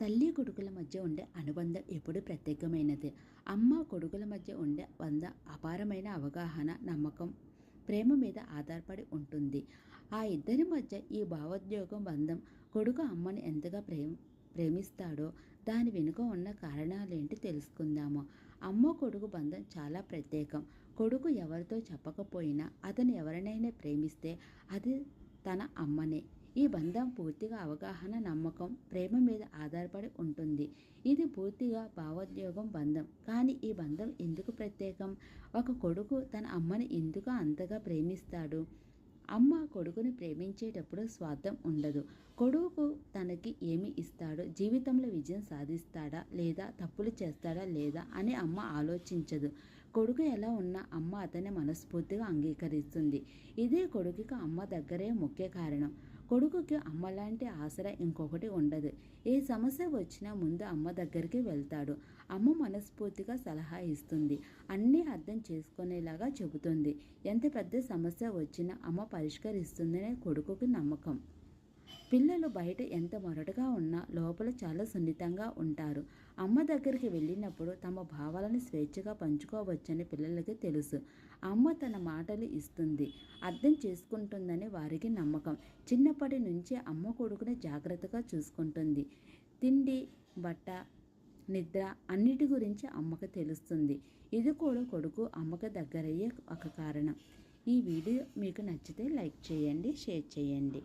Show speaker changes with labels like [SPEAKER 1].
[SPEAKER 1] తల్లి కొడుకుల మధ్య ఉండే అనుబంధం ఎప్పుడు ప్రత్యేకమైనది. అమ్మ కొడుకుల మధ్య ఉండే బంధ అపారమైన అవగాహన నమ్మకం ప్రేమ మీద ఆధారపడి ఉంటుంది. ఆ ఇద్దరి మధ్య ఈ భావోద్యోగం బంధం కొడుకు అమ్మని ఎంతగా ప్రేమ ప్రేమిస్తాడో దాని వెనుక ఉన్న కారణాలేంటి తెలుసుకుందాము. అమ్మ కొడుకు బంధం చాలా ప్రత్యేకం. కొడుకు ఎవరితో చెప్పకపోయినా అతను ఎవరినైనా ప్రేమిస్తే అది తన అమ్మనే. ఈ బంధం పూర్తిగా అవగాహన నమ్మకం ప్రేమ మీద ఆధారపడి ఉంటుంది. ఇది పూర్తిగా భావోద్యోగం బంధం. కానీ ఈ బంధం ఎందుకు ప్రత్యేకం? ఒక కొడుకు తన అమ్మని ఎందుకు అంతగా ప్రేమిస్తాడు? అమ్మ కొడుకుని ప్రేమించేటప్పుడు స్వార్థం ఉండదు. కొడుకు తనకి ఏమి ఇస్తాడో? జీవితంలో విజయం సాధిస్తాడా లేదా తప్పులు చేస్తాడా లేదా అని అమ్మ ఆలోచించదు. కొడుకు ఎలా ఉన్నా అమ్మ అతన్ని మనస్ఫూర్తిగా అంగీకరిస్తుంది. ఇదే కొడుకుకి అమ్మ దగ్గరే ముఖ్య కారణం. కొడుకుకి అమ్మలాంటి ఆసరా ఇంకొకటి ఉండదు. ఏ సమస్య వచ్చినా ముందు అమ్మ దగ్గరికి వెళ్తాడు. అమ్మ మనస్ఫూర్తిగా సలహా ఇస్తుంది. అన్నీ అర్థం చేసుకునేలాగా చెబుతుంది. ఎంత పెద్ద సమస్య వచ్చినా అమ్మ పరిష్కరిస్తుందనే కొడుకుకి నమ్మకం. పిల్లలు బయట ఎంత మొరటుగా లోపల చాలా సున్నితంగా ఉంటారు. అమ్మ దగ్గరికి వెళ్ళినప్పుడు తమ భావాలను స్వేచ్ఛగా పంచుకోవచ్చని పిల్లలకి తెలుసు. అమ్మ తన మాటలు ఇస్తుంది. అర్థం చేసుకుంటుందని వారికి నమ్మకం. చిన్నప్పటి నుంచి అమ్మ కొడుకుని జాగ్రత్తగా చూసుకుంటుంది. తిండి బట్ట నిద్ర అన్నిటి గురించి అమ్మకు తెలుస్తుంది. ఇది కూడా కొడుకు అమ్మకు దగ్గరయ్యే ఒక కారణం. ఈ వీడియో మీకు నచ్చితే లైక్ చేయండి షేర్ చేయండి.